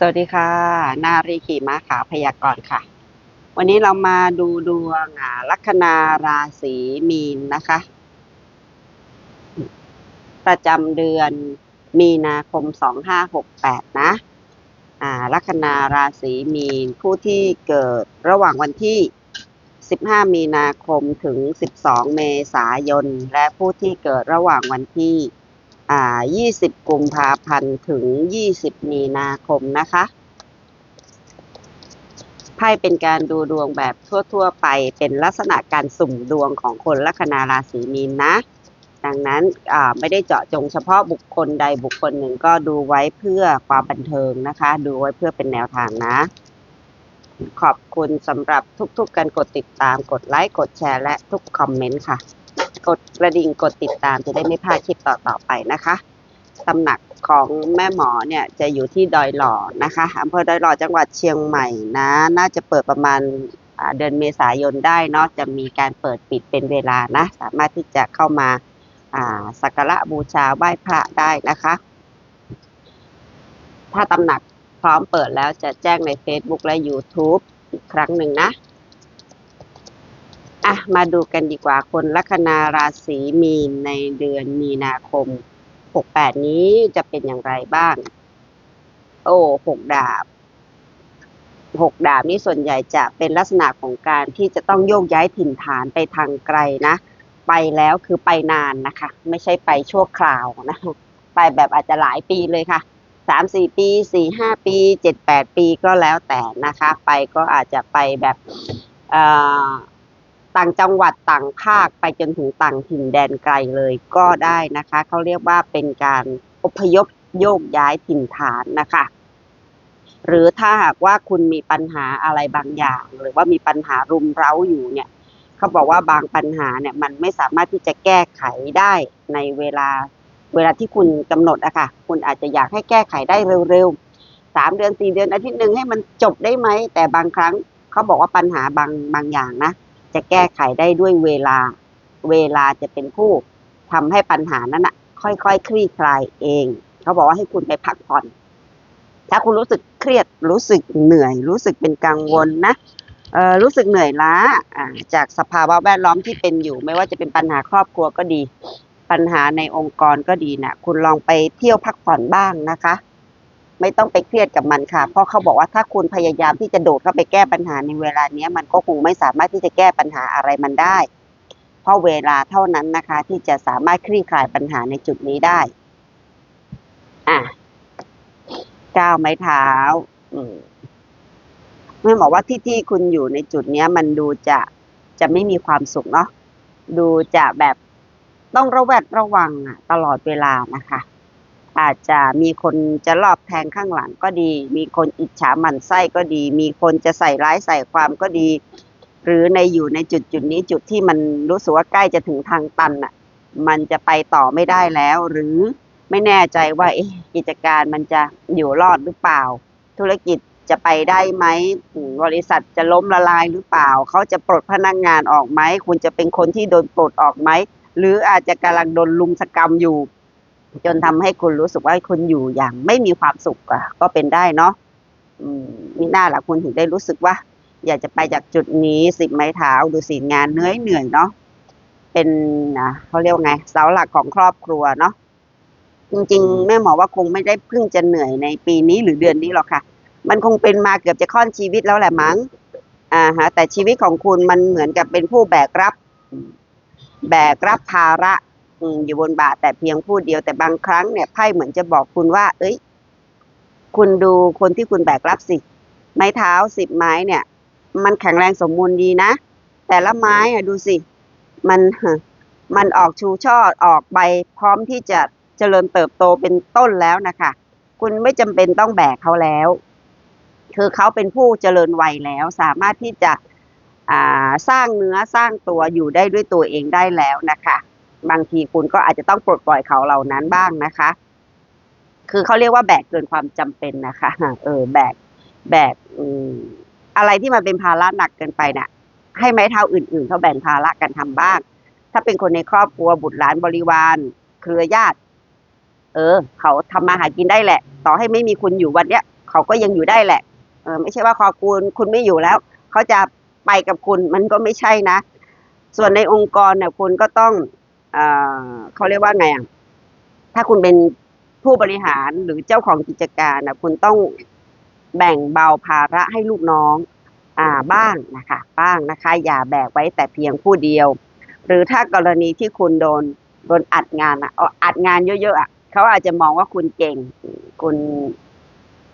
สวัสดีค่ะ นารีขีมาขาวพยากรณ์ค่ะ วันนี้เรามาดูดวงอ่าลัคนาราศีมีนนะคะ ประจำเดือนมีนาคม2568นะอ่าลัคนาราศีมีนผู้ที่เกิดระหว่างวันที่15มีนาคมถึง12เมษายน และผู้ที่เกิดระหว่างวันที่ อ่า 20 กุมภาพันธ์ถึง 20 มีนาคมนะคะไพ่เป็นการดูดวงแบบทั่ว ๆ ไปเป็นลักษณะการสุ่มดวงของคนลัคนาราศีมีนนะ ดังนั้นไม่ได้เจาะจงเฉพาะบุคคลใดบุคคลหนึ่งก็ดูไว้เพื่อความบันเทิงนะคะ ดูไว้เพื่อเป็นแนวทางนะ ขอบคุณสำหรับทุกๆการกดติดตามกดไลค์กดแชร์และทุกคอมเมนต์ค่ะ กดกระดิ่งกดติดตามจะได้ไม่พลาดคลิปต่อๆไปนะคะตำหนักของแม่หมอเนี่ยจะอยู่ที่ดอยหล่อนะคะอำเภอดอยหล่อจังหวัดเชียงใหม่นะ น่าจะเปิดประมาณเดือนเมษายนได้เนาะจะมีการเปิดปิดเป็นเวลานะ สามารถที่จะเข้ามาอ่าสักการะบูชาไหว้พระได้นะคะ ถ้าตำหนักพร้อมเปิดแล้วจะแจ้งใน Facebook และ YouTube อีกครั้งหนึ่งนะ อะมาดูกันดีกว่าคนลัคนาราศีมีนในเดือนมีนาคม 68 นี้จะเป็นอย่างไรบ้าง โอ้หกดาบหกดาบนี้ส่วนใหญ่จะเป็นลักษณะของการที่จะต้องโยกย้ายถิ่นฐานไปทางไกลนะ ไปแล้วคือไปนานนะคะ ไม่ใช่ไปชั่วคราวนะ ไปแบบอาจจะหลายปีเลยค่ะสามสี่ปีสี่ห้าปีเจ็ดแปดปีก็แล้วแต่นะคะ ไปก็อาจจะไปแบบเอ่อ ต่างจังหวัดต่างภาคไปจนถึงต่างถิ่นแดนไกลเลยก็ได้นะคะ เขาเรียกว่าเป็นการอพยพโยกย้ายถิ่นฐานนะคะ หรือถ้าหากว่าคุณมีปัญหาอะไรบางอย่าง หรือว่ามีปัญหารุมเร้าอยู่เนี่ยเขาบอกว่าบางปัญหาเนี่ยมันไม่สามารถที่จะแก้ไขได้ในเวลาเวลาที่คุณกำหนดอะค่ะ คุณอาจจะอยากให้แก้ไขได้เร็วๆสามเดือนสี่เดือนอาทิตย์หนึ่งให้มันจบได้ไหม แต่บางครั้งเขาบอกว่าปัญหาบางบางอย่างนะ จะแก้ไขได้ด้วยเวลา เวลาจะเป็นผู้ทำให้ปัญหานั้นอะค่อยๆคคลี่คลายเอง เขาบอกว่าให้คุณไปพักผ่อน ถ้าคุณรู้สึกเครียดรู้สึกเหนื่อย รู้สึกเป็นกังวลนะเออรู้สึกเหนื่อยล้าอ่าจากสภาวะแวดล้อมที่เป็นอยู่ ไม่ว่าจะเป็นปัญหาครอบครัวก็ดี ปัญหาในองค์กรก็ดีนะคุณลองไปเที่ยวพักผ่อนบ้างนะคะ ไม่ต้องไปเครียดกับมันค่ะ เพราะเขาบอกว่าถ้าคุณพยายามที่จะโดดเข้าไปแก้ปัญหาในเวลาเนี้ย มันก็คงไม่สามารถที่จะแก้ปัญหาอะไรมันได้ เพราะเวลาเท่านั้นนะคะ ที่จะสามารถคลี่คลายปัญหาในจุดนี้ได้ อะก้าวไม้เท้า อืมแม่บอกว่าที่ที่คุณอยู่ในจุดเนี้ย มันดูจะจะไม่มีความสุขเนาะดูจะแบบต้องระแวดระวังอะตลอดเวลานะคะ อาจจะมีคนจะรอบแทงข้างหลังก็ดี มีคนอิจฉาหมั่นไส้ก็ดี มีคนจะใส่ร้ายใส่ความก็ดี หรือในอยู่ในจุดจุดนี้จุดที่มันรู้สึกว่าใกล้จะถึงทางตันอะ มันจะไปต่อไม่ได้แล้ว หรือไม่แน่ใจว่ากิจการมันจะอยู่รอดหรือเปล่า ธุรกิจจะไปได้ไหมบริษัทจะล้มละลายหรือเปล่า เขาจะปลดพนักงานออกไหม คุณจะเป็นคนที่โดนปลดออกไหม หรืออาจจะกำลังโดนลุมสกรรมอยู่ จนทำให้คุณรู้สึกว่าคุณอยู่อย่างไม่มีความสุขอะก็เป็นได้เนาะอืมมีหน้าละคุณถึงได้รู้สึกว่า อยากจะไปจากจุดนี้สิบไม้เท้าดูสิงานเหนื่อยเหนื่อยเนาะเป็นนะเขาเรียกว่าไงเสาหลักของครอบครัวเนาะจริงๆแม่หมอว่าคงไม่ได้เพิ่งจะเหนื่อยในปีนี้หรือเดือนนี้หรอกค่ะ มันคงเป็นมาเกือบจะค่อนชีวิตแล้วแหละมั้งอ่าฮะแต่ชีวิตของคุณมันเหมือนกับเป็นผู้แบกรับ แบกรับภาระ อยู่บนบ่าแต่เพียงผู้เดียวแต่บางครั้งเนี่ยไพ่เหมือนจะบอกคุณว่า เอ้ย คุณดูคนที่คุณแบกรับสิ ไม้เท้าสิบไม้เนี่ย มันแข็งแรงสมบูรณ์ดีนะ แต่ละไม้อะดูสิ มันมันออกชูช่อออกใบพร้อมที่จะเจริญเติบโตเป็นต้นแล้วนะคะ คุณไม่จำเป็นต้องแบกเขาแล้ว คือเขาเป็นผู้เจริญวัยแล้ว สามารถที่จะสร้างเนื้อสร้างตัวอยู่ได้ด้วยตัวเองได้แล้วนะคะ บางทีคุณก็อาจจะต้องปลดปล่อยเขาเหล่านั้นบ้างนะคะ คือเขาเรียกว่าแบกเกินความจำเป็นนะคะ เออ แบก แบกอะไรที่มันเป็นภาระหนักเกินไปเนี่ยให้ไม้เท้าอื่นๆเขาแบ่งภาระกันทำบ้าง ถ้าเป็นคนในครอบครัวบุตรหลานบริวาร เครือญาติ เออ เขาทำมาหากินได้แหละ ต่อให้ไม่มีคุณอยู่วันเนี้ยเขาก็ยังอยู่ได้แหละ เออ ไม่ใช่ว่าพอคุณคุณไม่อยู่แล้ว เขาจะไปกับคุณมันก็ไม่ใช่นะ ส่วนในองค์กรเนี่ยคุณก็ต้อง เขาเรียกว่าไงอะถ้าคุณเป็นผู้บริหารหรือเจ้าของกิจการนะคุณต้องแบ่งเบาภาระให้ลูกน้อง อ่าบ้างนะคะ บ้างนะคะ อย่าแบกไว้แต่เพียงผู้เดียว หรือถ้ากรณีที่คุณโดนโดนอัดงานอะอัดงานเยอะๆอะเขาอาจจะมองว่าคุณเก่ง คุณ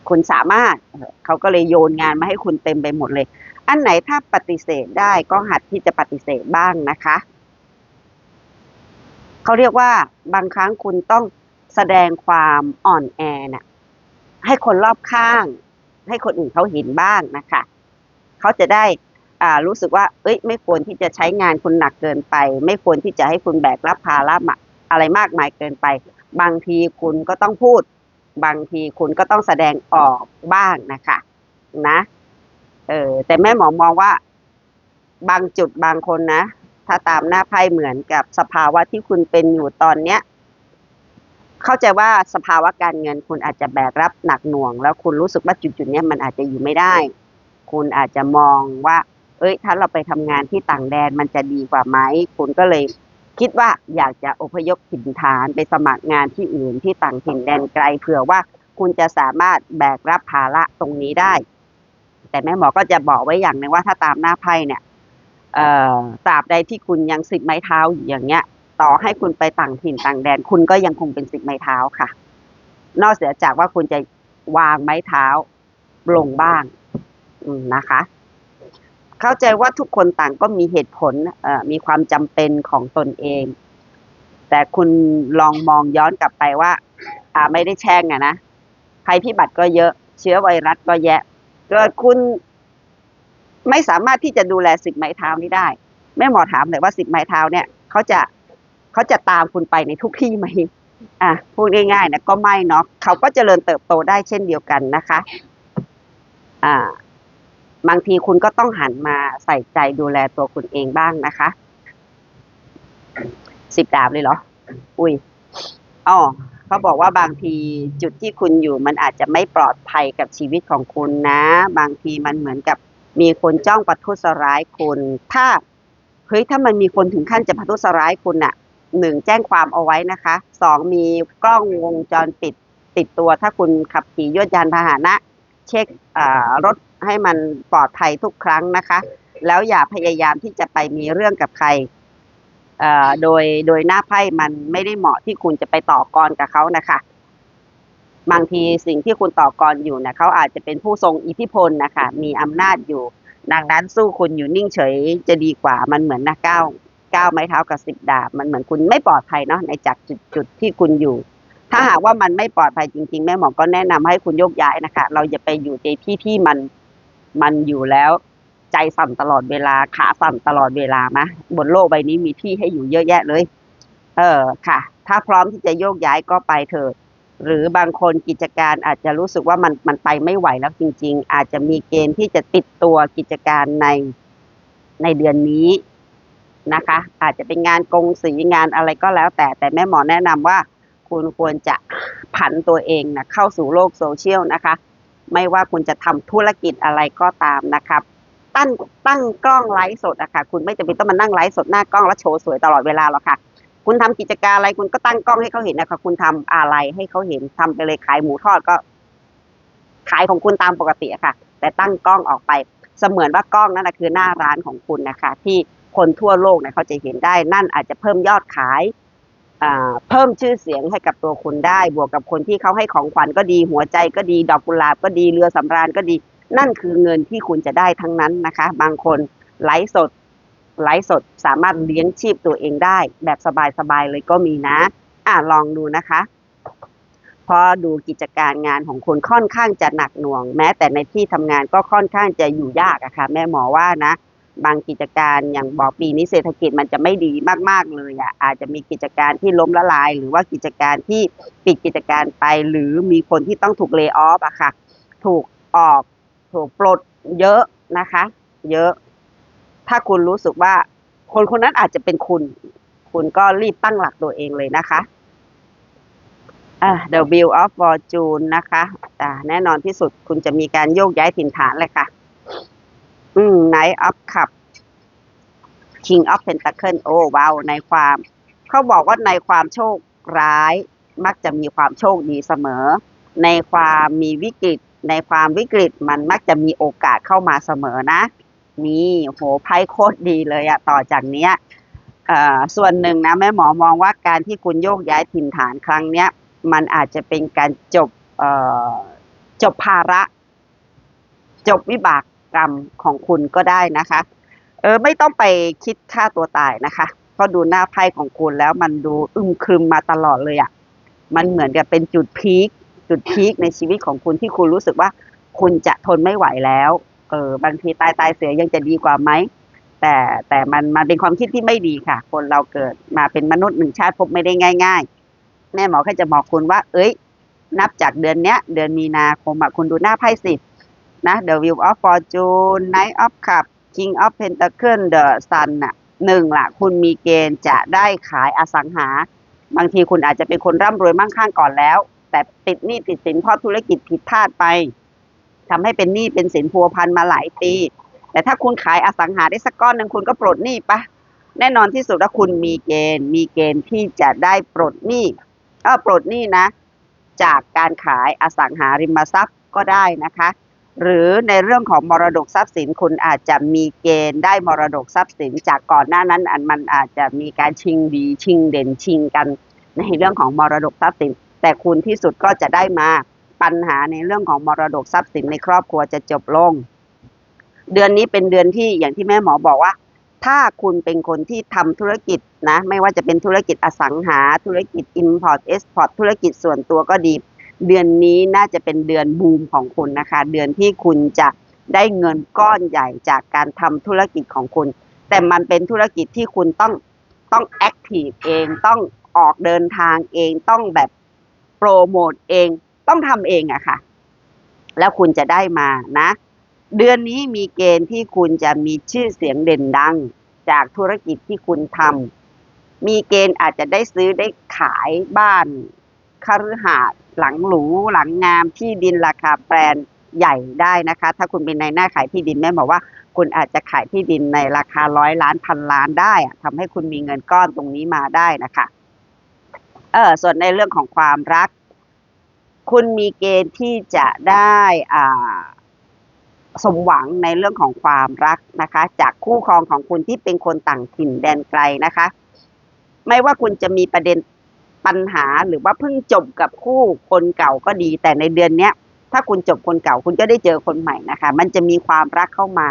คุณสามารถเขาก็เลยโยนงานมาให้คุณเต็มไปหมดเลย อันไหนถ้าปฏิเสธได้ก็หัดที่จะปฏิเสธบ้างนะคะ เขาเรียกว่าบางครั้งคุณต้องแสดงความอ่อนแอน่ะให้คนรอบข้าง ให้คนอื่นเขาเห็นบ้างนะคะเขาจะได้อ่ารู้สึกว่า เอ้ย ไม่ควรที่จะใช้งานคุณหนักเกินไป ไม่ควรที่จะให้คุณแบกรับภาระมาอะไรมากมายเกินไป บางทีคุณก็ต้องพูด บางทีคุณก็ต้องแสดงออกบ้างนะคะ นะ เออแต่แม่หมอมองว่า บางจุดบางคนนะ ถ้าตามหน้าไพ่เหมือนกับสภาวะที่คุณเป็นอยู่ตอนเนี้ย เข้าใจว่าสภาวะการเงินคุณอาจจะแบกรับหนักหน่วง แล้วคุณรู้สึกว่าจุดๆเนี้ยมันอาจจะอยู่ไม่ได้ คุณอาจจะมองว่า เอ้ย ถ้าเราไปทำงานที่ต่างแดนมันจะดีกว่าไหมคุณก็เลยคิดว่าอยากจะอพยพถิ่นฐานไปสมัครงานที่อื่นที่ต่างถิ่นแดนไกลเผื่อว่าคุณจะสามารถแบกรับภาระตรงนี้ได้ แต่แม่หมอก็จะบอกไว้อย่างหนึ่งว่าถ้าตามหน้าไพ่เนี่ย ตราบใดที่คุณยังสิบไม้เท้าอยู่อย่างเงี้ย ต่อให้คุณไปต่างถิ่นต่างแดน คุณก็ยังคงเป็นสิบไม้เท้าค่ะ นอกเสียจากว่าคุณจะวางไม้เท้าลงบ้างนะคะ เข้าใจว่าทุกคนต่างก็มีเหตุผลมีความจำเป็นของตนเอง แต่คุณลองมองย้อนกลับไปว่า อ่าไม่ได้แช่งอะนะภัยพิบัติก็เยอะ เชื้อไวรัสก็แยะ เกิดคุณ ไม่สามารถที่จะดูแลสิบไม้เท้านี้ได้ แม่หมอถามเลยว่าสิบไม้เท้าเนี่ยเขาจะเขาจะตามคุณไปในทุกที่ไหมอะพูดง่ายๆนะก็ไม่เนาะเขาก็เจริญเติบโตได้เช่นเดียวกันนะคะ อ่า บางทีคุณก็ต้องหันมาใส่ใจดูแลตัวคุณเองบ้างนะคะสิบดาบเลยเหรอ อุ้ยอ๋อเขาบอกว่าบางทีจุดที่คุณอยู่มันอาจจะไม่ปลอดภัยกับชีวิตของคุณนะ บางทีมันเหมือนกับ มีคนจ้องประทุษร้ายคุณ ถ้าเฮ้ยถ้ามันมีคนถึงขั้นจะประทุษร้ายคุณน่ะหนึ่งแจ้งความเอาไว้นะคะสองมีกล้องวงจรปิดติดตัว ถ้าคุณขับขี่ยวดยานพาหนะ เช็ครถให้มันปลอดภัยทุกครั้งนะคะ แล้วอย่าพยายามที่จะไปมีเรื่องกับใครโดยโดยหน้าไพ่มันไม่ได้เหมาะที่คุณจะไปต่อกรกับเขานะคะ บางทีสิ่งที่คุณต่อกรอยู่นะเขาอาจจะเป็นผู้ทรงอิทธิพลนะคะมีอำนาจอยู่ ดังนั้นสู้คุณอยู่นิ่งเฉยจะดีกว่ามันเหมือนนะก้าวก้าวไม้เท้ากับสิบดาบ มันเหมือนคุณไม่ปลอดภัยเนาะในจากจุดจุดที่คุณอยู่ ถ้าหากว่ามันไม่ปลอดภัยจริง ๆ แม่หมอก็แนะนำให้คุณโยกย้ายนะคะ เราอย่าไปอยู่ในที่ที่มันมันอยู่แล้ว ใจสั่นตลอดเวลาขาสั่นตลอดเวลามะบนโลกใบนี้มีที่ให้อยู่เยอะแยะเลย เออค่ะ ถ้าพร้อมที่จะโยกย้ายก็ไปเถิด หรือบางคนกิจการอาจจะรู้สึกว่ามันมันไปไม่ไหวแล้วจริง ๆ อาจจะมีเกณฑ์ที่จะติดตัวกิจการในในเดือนนี้นะคะ อาจจะเป็นงานกงสีงานอะไรก็แล้ว แต่แต่แม่หมอแนะนำว่า คุณควรจะผันตัวเองนะเข้าสู่โลกโซเชียลนะคะ ไม่ว่าคุณจะทำธุรกิจอะไรก็ตามนะครับตั้งตั้งกล้องไลฟ์สดอะค่ะ คุณไม่จำเป็นต้องมานั่งไลฟ์สดหน้ากล้องแล้วโชว์สวยตลอดเวลาหรอกค่ะ คุณทำกิจการอะไรคุณก็ตั้งกล้องให้เขาเห็นนะคะคุณทำอะไรให้เขาเห็นทำไปเลยขายหมูทอดก็ ขายของคุณตามปกติอะค่ะ แต่ตั้งกล้องออกไปเสมือนว่ากล้องนั่นนะคือหน้าร้านของคุณนะคะ ที่คนทั่วโลกเนี่ยเขาจะเห็นได้ นั่นอาจจะเพิ่มยอดขายเพิ่มชื่อเสียงให้กับตัวคุณได้ บวกกับคนที่เขาให้ของขวัญก็ดี หัวใจก็ดี ดอกกุหลาบก็ดีเรือสำราญก็ดี นั่นคือเงินที่คุณจะได้ทั้งนั้นนะคะ บางคนไลฟ์สด ไลฟ์สด สามารถเลี้ยงชีพตัวเองได้ แบบสบายๆเลยก็มีนะ อ่าลองดูนะคะพอดูกิจการงานของคุณค่อนข้างจะหนักหน่วง แม้แต่ในที่ทำงานก็ค่อนข้างจะอยู่ยากอะค่ะ แม่หมอว่านะ บางกิจการอย่างบอกปีนี้เศรษฐกิจมันจะไม่ดีมากๆเลยอะอาจจะมีกิจการที่ล้มละลาย หรือว่ากิจการที่ปิดกิจการไป หรือมีคนที่ต้องถูกเล y o อ f อะค่ะ ถูกออกถูกปลดเยอะนะคะ เยอะ ถ้าคุณรู้สึกว่าคนคนนั้นอาจจะเป็นคุณ คุณก็รีบตั้งหลักตัวเองเลยนะคะอ่า The Wheel of Fortune นะคะอ่าแน่นอนที่สุดคุณจะมีการโยกย้ายถิ่นฐานเลยค่ะ อืม Knight of Cup King of Pentacle โอ้ว้าวในความ เขาบอกว่าในความโชคร้าย มักจะมีความโชคดีเสมอ ในความมีวิกฤต ในความวิกฤตมันมักจะมีโอกาสเข้ามาเสมอนะ นี่โหไพ่โคตรดีเลยอะต่อจากเนี้ยส่วนหนึ่งนะแม่หมอมองว่าการที่คุณโยกย้ายถิ่นฐานครั้งเนี้ย มันอาจจะเป็นการจบจบภาระ จบวิบากกรรมของคุณก็ได้นะคะ เออไม่ต้องไปคิดฆ่าตัวตายนะคะเพราะดูหน้าไพ่ของคุณแล้วมันดูอึมครึมมาตลอดเลยอะ่ะมันเหมือนกับเป็นจุดพีคจุดพีคในชีวิตของคุณที่คุณรู้สึกว่า คุณจะทนไม่ไหวแล้ว เออบางทีตายตายเสียยังจะดีกว่าไหมแต่แต่มันมันเป็นความคิดที่ไม่ดีค่ะ คนเราเกิดมาเป็นมนุษย์หนึ่งชาติพบไม่ได้ง่าย ๆ แม่หมอแค่จะบอกคุณว่า เอ้ย นับจากเดือนเนี้ย เดือนมีนาคมอะคุณดูหน้าไพ่สินะ The Wheel of Fortune Knight of Cup King of Pentacle The Sun น่ะหนึ่งละคุณมีเกณฑ์จะได้ขายอสังหา บางทีคุณอาจจะเป็นคนร่ำรวยมั่งคั่งก่อนแล้ว แต่ติดหนี้ติดสินเพราะธุรกิจผิดพลาดไป ทำให้เป็นหนี้เป็นสินพัวพันมาหลายปี แต่ถ้าคุณขายอสังหาได้สักก้อนหนึ่งคุณก็ปลดหนี้ปะแน่นอนที่สุดว่าคุณมีเกณฑ์ มีเกณฑ์ที่จะได้ปลดหนี้เออปลดหนี้นะ จากการขายอสังหาริมทรัพย์ก็ได้นะคะ หรือในเรื่องของมรดกทรัพย์สินคุณอาจจะมีเกณฑ์ได้มรดกทรัพย์สิน จากก่อนหน้านั้นอันมันอาจจะมีการชิงดีชิงเด่นชิงกัน ในเรื่องของมรดกทรัพย์สิน แต่คุณที่สุดก็จะได้มา ปัญหาในเรื่องของมรดกทรัพย์สินในครอบครัวจะจบลง เดือนนี้เป็นเดือนที่อย่างที่แม่หมอบอกว่า ถ้าคุณเป็นคนที่ทำธุรกิจนะ ไม่ว่าจะเป็นธุรกิจอสังหาธุรกิจ Import Export ธุรกิจส่วนตัวก็ดี เดือนนี้น่าจะเป็นเดือนบูมของคุณนะคะ เดือนที่คุณจะได้เงินก้อนใหญ่จากการทำธุรกิจของคุณ แต่มันเป็นธุรกิจที่คุณต้องต้องแอคทีฟเองต้องออกเดินทางเองต้องแบบโปรโมทเอง ต้องทำเองอะค่ะ แล้วคุณจะได้มานะ เดือนนี้มีเกณฑ์ที่คุณจะมีชื่อเสียงเด่นดัง จากธุรกิจที่คุณทำมีเกณฑ์อาจจะได้ซื้อได้ขายบ้านคฤหาสน์หลังหรูหลังงามที่ดินราคาแบรนด์ใหญ่ได้นะคะ ถ้าคุณเป็นในหน้าขายที่ดินแม่บอกว่า คุณอาจจะขายที่ดินในราคาร้อยล้านพันล้านได้อะทำให้คุณมีเงินก้อนตรงนี้มาได้นะคะเออส่วนในเรื่องของความรัก คุณมีเกณฑ์ที่จะได้อ่าสมหวังในเรื่องของความรักนะคะ จากคู่ครองของคุณที่เป็นคนต่างถิ่นแดนไกลนะคะ ไม่ว่าคุณจะมีประเด็นปัญหาหรือว่าเพิ่งจบกับคู่คนเก่าก็ดี แต่ในเดือนเนี้ย ถ้าคุณจบคนเก่าคุณก็ได้เจอคนใหม่นะคะ มันจะมีความรักเข้ามา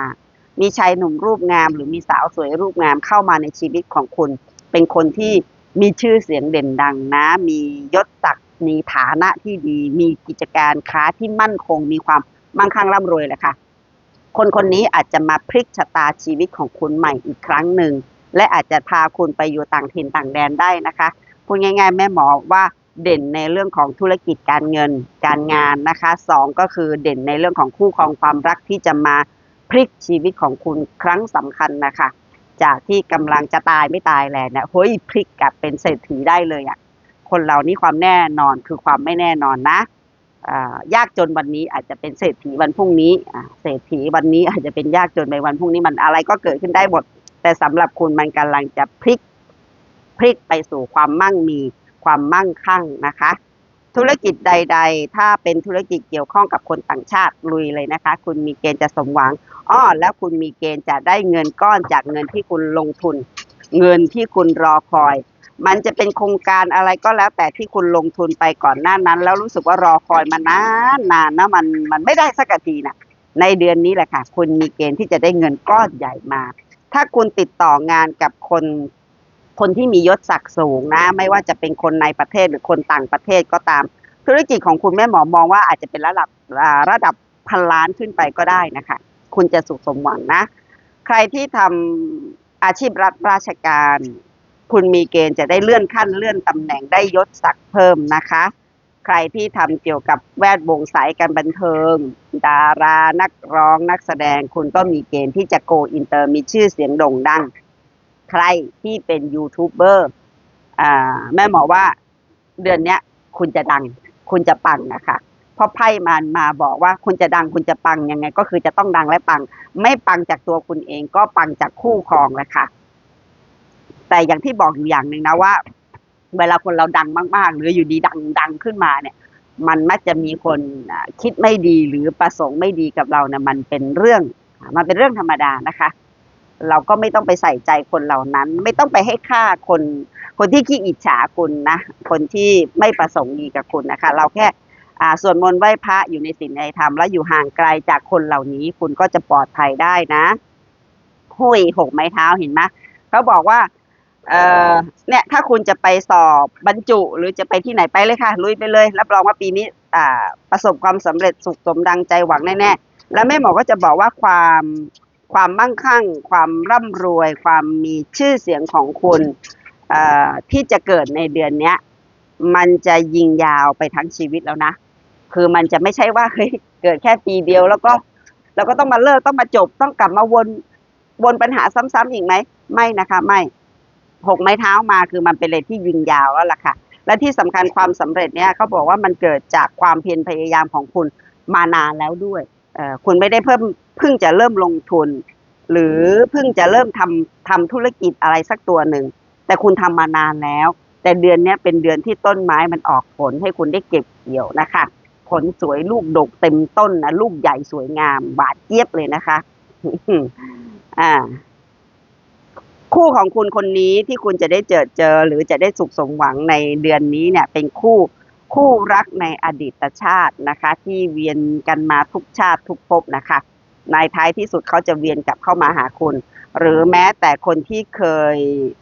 มีชายหนุ่มรูปงาม หรือมีสาวสวยรูปงามเข้ามาในชีวิตของคุณ เป็นคนที่มีชื่อเสียงเด่นดังนะ มียศศักดิ์ มีฐานะที่ดี มีกิจการค้าที่มั่นคง มีความมั่งคั่งร่ำรวยแหละค่ะ คนคนนี้อาจจะมาพลิกชะตาชีวิตของคุณใหม่อีกครั้งหนึ่ง และอาจจะพาคุณไปอยู่ต่างถิ่นต่างแดนได้นะคะ พูดง่าย ๆ แม่หมอว่าเด่นในเรื่องของธุรกิจการเงินการงานนะคะสองก็คือเด่นในเรื่องของคู่ครองความรักที่จะมาพลิกชีวิตของคุณครั้งสำคัญนะคะ จากที่กำลังจะตายไม่ตายแหละเนี่ยเฮ้ยพลิกกลับเป็นเศรษฐีได้เลยอะ่ะ คนเรานี่ความแน่นอนคือความไม่แน่นอนนะยากจนวันนี้อาจจะเป็นเศรษฐีวันพรุ่งนี้เศรษฐีวันนี้อาจจะเป็นยากจนในวันพรุ่งนี้มันอะไรก็เกิดขึ้นได้หมด แต่สำหรับคุณมันกำลังจะพลิกพลิกไปสู่ความมั่งมีความมั่งคั่งนะคะ ธุรกิจใด ๆ ถ้าเป็นธุรกิจเกี่ยวข้องกับคนต่างชาติลุยเลยนะคะ คุณมีเกณฑ์จะสมหวังอ้อแล้วคุณมีเกณฑ์จะได้เงินก้อนจากเงินที่คุณลงทุน เงินที่คุณรอคอย มันจะเป็นโครงการอะไรก็แล้วแต่ที่คุณลงทุนไปก่อนหน้านั้น แล้วรู้สึกว่ารอคอยมานานนานนะมันมันไม่ได้สักทีนะในเดือนนี้แหละค่ะ คุณมีเกณฑ์ที่จะได้เงินก้อนใหญ่มา ถ้าคุณติดต่องานกับคนคนที่มียศศักดิ์สูงนะ ไม่ว่าจะเป็นคนในประเทศหรือคนต่างประเทศก็ตาม ธุรกิจของคุณแม่หมอมองว่าอาจจะเป็นระดับระดับพันล้านขึ้นไปก็ได้นะคะ คุณจะสุขสมหวังนะ ใครที่ทำอาชีพรัฐราชการ คุณมีเกณฑ์จะได้เลื่อนขั้นเลื่อนตำแหน่งได้ยศศักดิ์เพิ่มนะคะ ใครที่ทำเกี่ยวกับแวดวงสายการบันเทิง ดารานักร้องนักแสดงคุณก็มีเกณฑ์ที่จะโกอินเตอร์มีชื่อเสียงโด่งดัง ใครที่เป็นยูทูบเบอร์แม่หมอว่าเดือนนี้คุณจะดัง คุณจะปังนะคะเพราะไพ่มันมาบอกว่าคุณจะดังคุณจะปังยังไง ก็คือจะต้องดังและปัง ไม่ปังจากตัวคุณเองก็ปังจากคู่ครองแหละค่ะ แต่อย่างที่บอกอยู่อย่างหนึ่งนะว่า เวลาคนเราดังมาก ๆ หรืออยู่ดีดังดังขึ้นมาเนี่ย มันมักจะมีคนคิดไม่ดีหรือประสงค์ไม่ดีกับเรานะมันเป็นเรื่อง มันเป็นเรื่องธรรมดานะคะ เราก็ไม่ต้องไปใส่ใจคนเหล่านั้น ไม่ต้องไปให้ค่าคน คนที่ขี้อิจฉาคุณนะ คนที่ไม่ประสงค์ดีกับคุณนะคะ เราแค่อ่าสวดมนต์ไหว้พระอยู่ในศีลในธรรม แล้วอยู่ห่างไกลจากคนเหล่านี้ คุณก็จะปลอดภัยได้นะหุยหกไม้เท้าเห็นไหมเขาบอกว่า เอ่อเนี่ยถ้าคุณจะไปสอบบรรจุ หรือจะไปที่ไหนไปเลยค่ะ ลุยไปเลย รับรองว่าปีนี้อ่าประสบความสำเร็จสุขสมดังใจหวังแน่ๆ แล้วแม่หมอก็จะบอกว่าความความมั่งคั่ง ความร่ำรวย ความมีชื่อเสียงของคุณเอ่อที่จะเกิดในเดือนเนี้ยมันจะยิงยาวไปทั้งชีวิตแล้วนะ คือมันจะไม่ใช่ว่าเฮ้ยเกิดแค่ปีเดียวแล้วก็แล้วก็ต้องมาเลิกต้องมาจบต้องกลับมาวนวนปัญหาซ้ำๆอีกไหมไม่นะคะ ไม่ หกไม้เท้ามาคือมันเป็นเลยที่ยิงยาวแล้วล่ะค่ะ และที่สำคัญความสำเร็จเนี่ยเขาบอกว่ามันเกิดจากความเพียรพยายามของคุณมานานแล้วด้วยคุณไม่ได้เพิ่มเพิ่งจะเริ่มลงทุน หรือเพิ่งจะเริ่มทำทำธุรกิจอะไรสักตัวหนึ่ง แต่คุณทำมานานแล้ว แต่เดือนนี้เป็นเดือนที่ต้นไม้มันออกผลให้คุณได้เก็บเกี่ยวนะคะ ผลสวยลูกดกเต็มต้นนะลูกใหญ่สวยงามหวานเจี๊ยบเลยนะคะ อ่า คู่ของคุณคนนี้ที่คุณจะได้เจอเจอ หรือจะได้สุขสมหวังในเดือนนี้เนี่ยเป็นคู่คู่รักในอดีตชาตินะคะ ที่เวียนกันมาทุกชาติทุกภพนะคะ ในท้ายที่สุดเขาจะเวียนกลับเข้ามาหาคุณ หรือแม้แต่คนที่เคย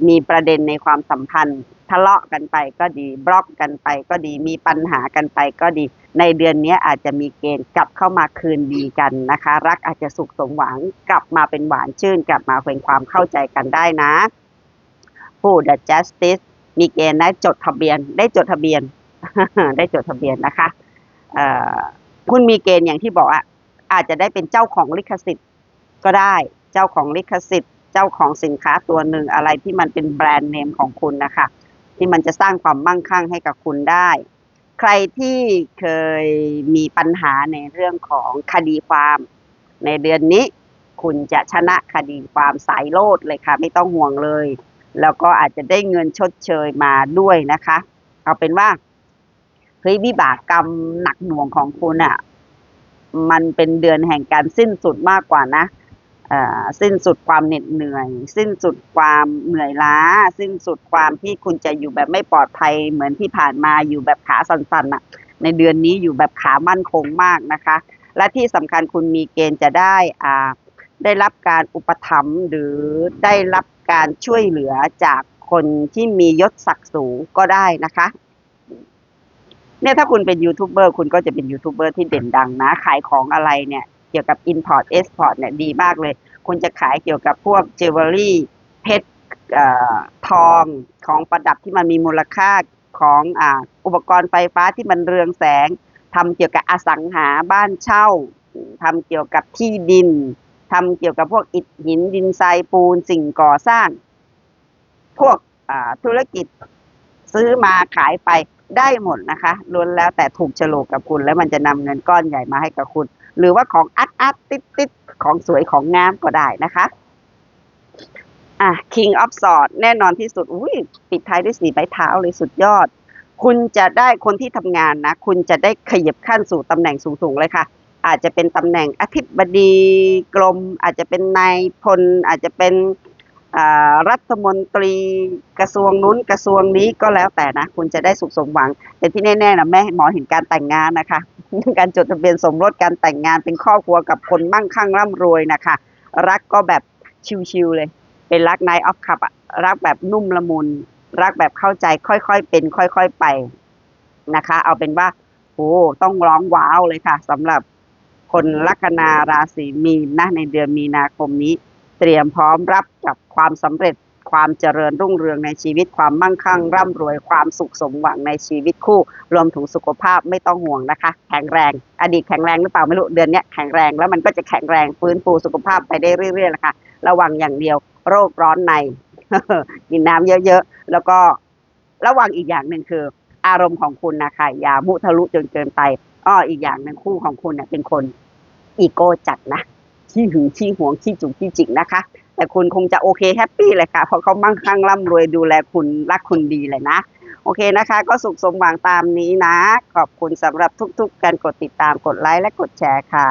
มีประเด็นในความสัมพันธ์ ทะเลาะกันไปก็ดีบล็อกกันไปก็ดีมีปัญหากันไปก็ดี ในเดือนนี้อาจจะมีเกณฑ์กลับเข้ามาคืนดีกันนะคะ รักอาจจะสุขสมหวังกลับมาเป็นหวานชื่น กลับมาเป็นความเข้าใจกันได้นะผู้ the justice มีเกณฑ์ได้จดทะเบียนได้จดทะเบียน ได้จดทะเบียนนะคะคุณมีเกณฑ์อย่างที่บอกอะอาจจะได้เป็นเจ้าของลิขสิทธิ์ก็ได้ เจ้าของลิขสิทธิ์ เจ้าของสินค้าตัวหนึ่งอะไรที่มันเป็นแบรนด์เนมของคุณนะคะ ที่มันจะสร้างความมั่งคั่งให้กับคุณได้ ใครที่เคยมีปัญหาในเรื่องของคดีความ ในเดือนนี้ คุณจะชนะคดีความสายโลดเลยค่ะ ไม่ต้องห่วงเลย แล้วก็อาจจะได้เงินชดเชยมาด้วยนะคะ เอาเป็นว่าเฮ้ยวิบากกรรมหนักหน่วงของคุณอะ่ะ มันเป็นเดือนแห่งการสิ้นสุดมากกว่านะ สิ้นสุดความเหน็ดเหนื่อย สิ้นสุดความเหนื่อยล้า สิ้นสุดความที่คุณจะอยู่แบบไม่ปลอดภัยเหมือนที่ผ่านมาอยู่แบบขาสั่นๆน่ะในเดือนนี้อยู่แบบขามั่นคงมากนะคะ และที่สำคัญคุณมีเกณฑ์จะได้อ่าได้รับการอุปถัมภ์หรือได้รับการช่วยเหลือจากคนที่มียศศักดิ์สูงก็ได้นะคะเนี่ยถ้าคุณเป็นยูทูบเบอร์คุณก็จะเป็นยูทูบเบอร์ที่เด่นดังนะ ขายของอะไรเนี่ย เกี่ยวกับ Import Export เนี่ยดีมากเลย คุณจะขายเกี่ยวกับพวกเจวเวลรี่เพชรทองของประดับที่มันมีมูลค่าของออุปกรณ์ไฟฟ้าที่มันเรืองแสงทำเกี่ยวกับอสังหาบ้านเช่าทำเกี่ยวกับที่ดินทำเกี่ยวกับพวกอิฐหินดินทรายปูนสิ่งก่อสร้าง พวกธุรกิจซื้อมาขายไปได้หมดนะคะล้วนแล้วแต่ถูกโฉลกกับคุณ แล้วมันจะนำเงินก้อนใหญ่มาให้กับคุณ หรือว่าของอัดอัดติดติดของสวยของงามก็ได้นะคะอะ King of Swords แน่นอนที่สุดอุ้ยปิดท้ายด้วยสีใบเท้าเลยสุดยอด คุณจะได้คนที่ทำงานนะ คุณจะได้ขยับขั้นสู่ตำแหน่งสูงๆเลยค่ะ อาจจะเป็นตำแหน่งอธิบดีกรม อาจจะเป็นนายพลอาจจะเป็น รัฐมนตรีกระทรวงนู้นกระทรวงนี้ก็แล้วแต่นะ คุณจะได้สุขสมหวัง แต่ที่แน่ๆนะแม่หมอเห็นการแต่งงานนะคะ การจดทะเบียนสมรสการแต่งงานเป็นครอบครัวกับคนมั่งคั่งร่ำรวยนะคะ รักก็แบบชิวๆเลย เป็นรักนายออฟคับอะรักแบบนุ่มละมุน รักแบบเข้าใจค่อยๆเป็น ค่อยๆไปนะคะ เอาเป็นว่าโอ้ต้องร้องว้าวเลยค่ะสำหรับคนลัคนาราศีมีนนะในเดือนมีนาคมนี้ เตรียมพร้อมรับกับ ความสำเร็จความเจริญรุ่งเรืองในชีวิตความมั่งคั่ง ร่ำรวยความสุขสมหวังในชีวิตคู่ รวมถึงสุขภาพไม่ต้องห่วงนะคะ แข็งแรง อดีตแข็งแรงหรือเปล่าไม่รู้เดือนเนี้ยแข็งแรงแล้วมันก็จะแข็งแรงฟื้นฟูสุขภาพไปได้เรื่อยๆนะคะระวังอย่างเดียว โรคร้อนในกินน้ำเยอะๆ แล้วก็ระวังอีกอย่างหนึ่งคือ อารมณ์ของคุณนะคะอย่ามุทะลุจนเกินไปอ้ออีกอย่างหนึ่งคู่ของคุณเนี่ยเป็นคนอีโก้จัดนะขี้หึงขี้หวงขี้จุกขี้จิกนะคะ แต่คุณคงจะโอเคแฮปปี้เลยค่ะ เพราะเขามั่งคั่งร่ำรวยดูแลคุณรักคุณดีเลยนะ โอเคนะคะ ก็สุขสมหวังตามนี้นะ ขอบคุณสำหรับทุกๆ การกดติดตามกดไลค์และกดแชร์ค่ะ